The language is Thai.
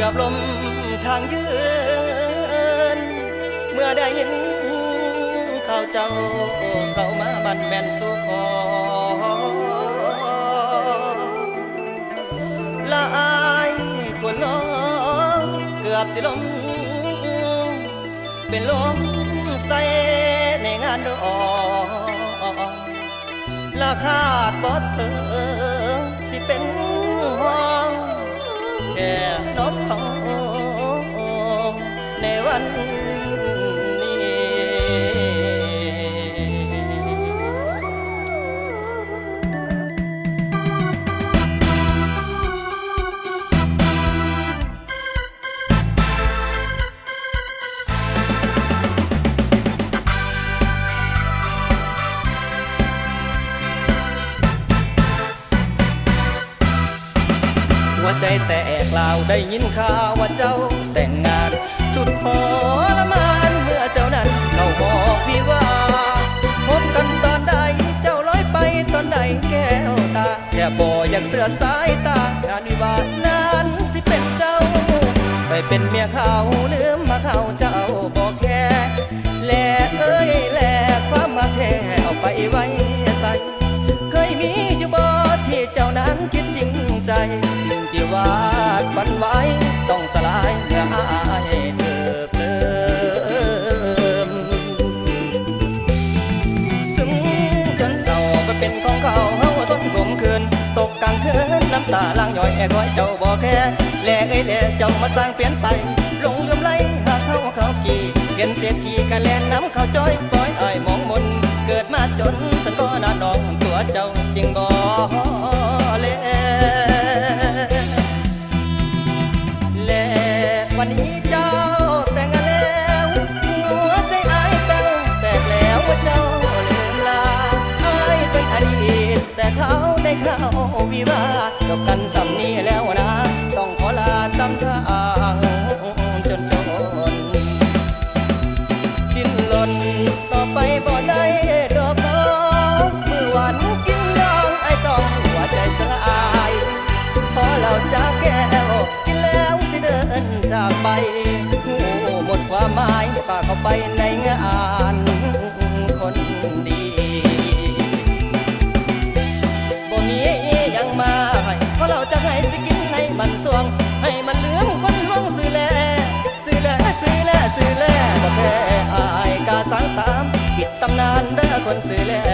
กับลมทางยืน เมื่อได้ยินข่าวเจ้าเข้ามาบันแม่นสู่ขอละอายควรน้องเกือบสิลมเป็นลมใส่ในงานดอกละคาดบอดเติง ในวันนี้หัวใจแตกเล่าได้ยินข่าวว่าเจ้าแต่งงานสุดพอ และบ่อยากเสือสายตางานวิวานั้นสิเป็นเจ้า ไปเป็นเมียเขาลืมมาเขาเจ้าบอกแค่แลเอ้ยแลความมาแค่เอาไป แค่แลเอ้ยแลเจ้ามาสร้างเปลี่ยนไป ลงเรื่มไหลหาเขาเขากี่เห็นเศรษฐีกะแลนน้ำเขาจ้อยปล่อยอ้ายมองมน เกิดมาจนสันบ่นาน้องตัวเจ้าจริงบ่เลและวันนี้เจ้า ต่อไปบ คนซื้อแล้ว